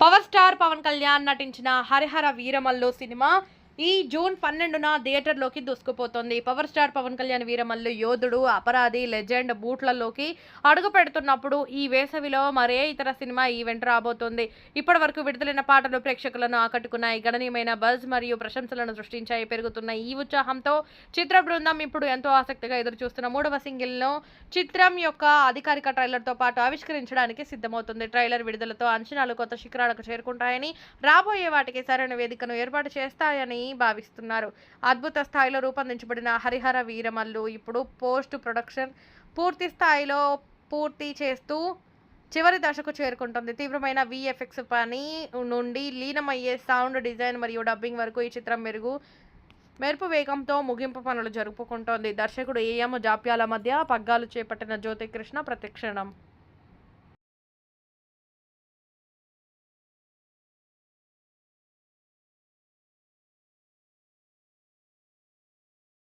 Power star Pawan Kalyan నటించిన Harihara Veeramallu cinema ఈ June పన్నెండున థియేటర్లోకి దూసుకుపోతుంది. పవర్ స్టార్ పవన్ కళ్యాణ్ వీరమల్లు యోధుడు అపరాధి లెజెండ్ బూట్లలోకి అడుగు పెడుతున్నప్పుడు ఈ వేసవిలో మరే ఇతర సినిమా ఈవెంట్ రాబోతోంది. ఇప్పటి వరకు విడుదలైన పాటలు ప్రేక్షకులను ఆకట్టుకున్నాయి. గణనీయమైన బజ్ మరియు ప్రశంసలను సృష్టించాయి. పెరుగుతున్న ఈ ఉత్సాహంతో చిత్ర బృందం ఇప్పుడు ఎంతో ఆసక్తిగా ఎదురు చూస్తున్న మూడవ సింగిల్ను చిత్రం యొక్క అధికారిక ట్రైలర్తో పాటు ఆవిష్కరించడానికి సిద్ధమవుతుంది. ట్రైలర్ విడుదలతో అంచనాలు కొత్త శిఖరాలకు చేరుకుంటాయని రాబోయే వాటికి సరైన వేదికను ఏర్పాటు చేస్తాయని భావిస్తున్నారు. అద్భుత స్థాయిలో రూపొందించబడిన హరిహర వీరమల్లు ఇప్పుడు పోస్ట్ ప్రొడక్షన్ పూర్తి స్థాయిలో పూర్తి చేస్తూ చివరి దశకు చేరుకుంటుంది. తీవ్రమైన విఎఫ్ఎక్స్ పని నుండి లీనమయ్యే సౌండ్ డిజైన్ మరియు డబ్బింగ్ వరకు ఈ చిత్రం మెరుగు మెరుపు వేగంతో ముగింపు పనులు జరుపుకుంటోంది. దర్శకుడు ఏఎం జాప్యాల మధ్య పగ్గాలు చేపట్టిన జ్యోతి కృష్ణ ప్రతిక్షణం.